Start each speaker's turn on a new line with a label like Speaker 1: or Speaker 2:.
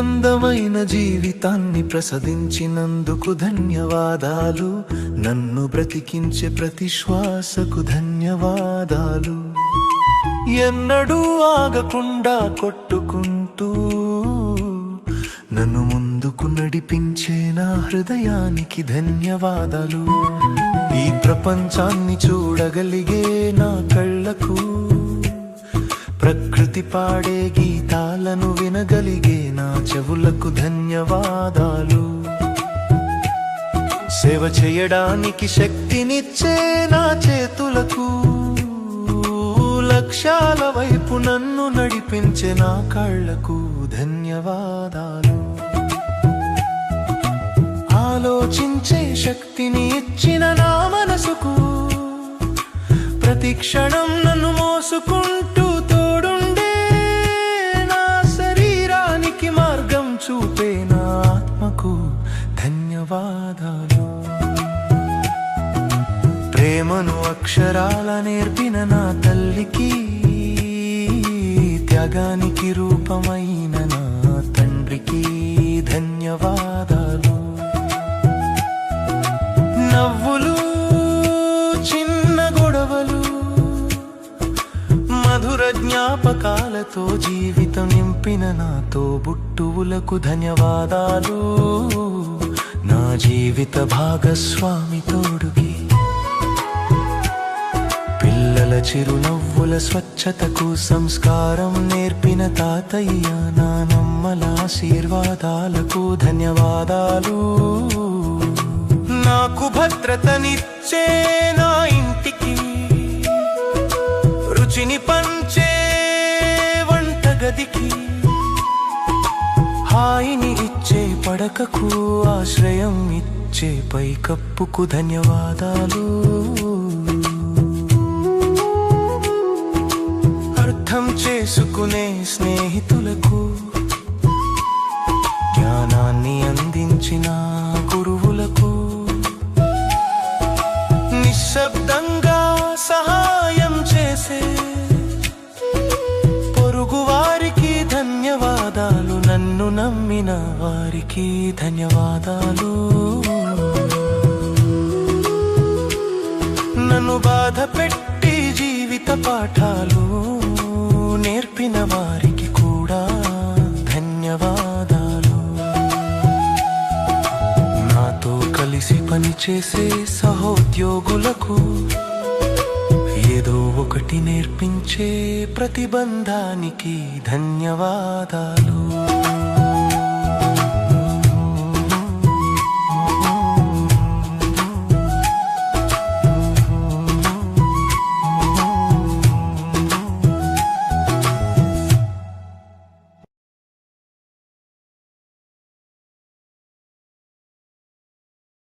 Speaker 1: అందమైన జీవితాన్ని ప్రసదించినందుకు ధన్యవాదాలు. నన్ను బ్రతికించే ప్రతి శ్వాసకు ధన్యవాదాలు. ఎన్నడూ ఆగకుండా కొట్టుకుంటూ నన్ను ముందుకు నడిపించే నా హృదయానికి ధన్యవాదాలు. ఈ ప్రపంచాన్ని చూడగలిగే నా కళ్ళకు ప్రకృతి పాడే గీతా గీతాలను వినగలిగే నా చెవులకు ధన్యవాదాలు. సేవ చేయడానికి శక్తినిచ్చే నా చేతులకు లక్ష్యాల వైపు నన్ను నడిపించే నా కళ్ళకు ధన్యవాదాలు. ఆలోచించే శక్తిని ఇచ్చిన నా మనసుకు ప్రతి క్షణం నన్ను మోసుకుంటు ఆత్మకు ధన్యవాదాలు. ప్రేమను అక్షరాల నేర్పిన నా తల్లికి త్యాగానికి రూపమైన జ్ఞాపకాలతో జీవితం నింపిన నాతో బుట్టువులకు ధన్యవాదాలు. నా జీవిత భాగస్వామి తోడుకి. పిల్లల చిరునవ్వుల స్వచ్ఛతకు సంస్కారం నేర్పిన తాతయ్య నానమ్మల ఆశీర్వాదాలకు ధన్యవాదాలు. నాకు భద్రతనిచ్చే నా ఇంటికి రుచిని పంచే గదికి హాయిని ఇచ్చే పడకకు ఆశ్రయం ఇచ్చే పైకప్పుకు ధన్యవాదాలు. అర్థం చేసుకునే స్నేహితులకు జ్ఞానాన్ని అందించిన గురువులకు నిశ్శబ్ద నమ్మిన వారికి ధన్యవాదాలు. నన్ను బాధ పెట్టి జీవిత పాఠాలు నేర్పిన వారికి కూడా ధన్యవాదాలు. నాతో కలిసి పనిచేసే సహోద్యోగులకు ఏదో ఒకటి నేర్పించే ప్రతిబంధానికి ధన్యవాదాలు.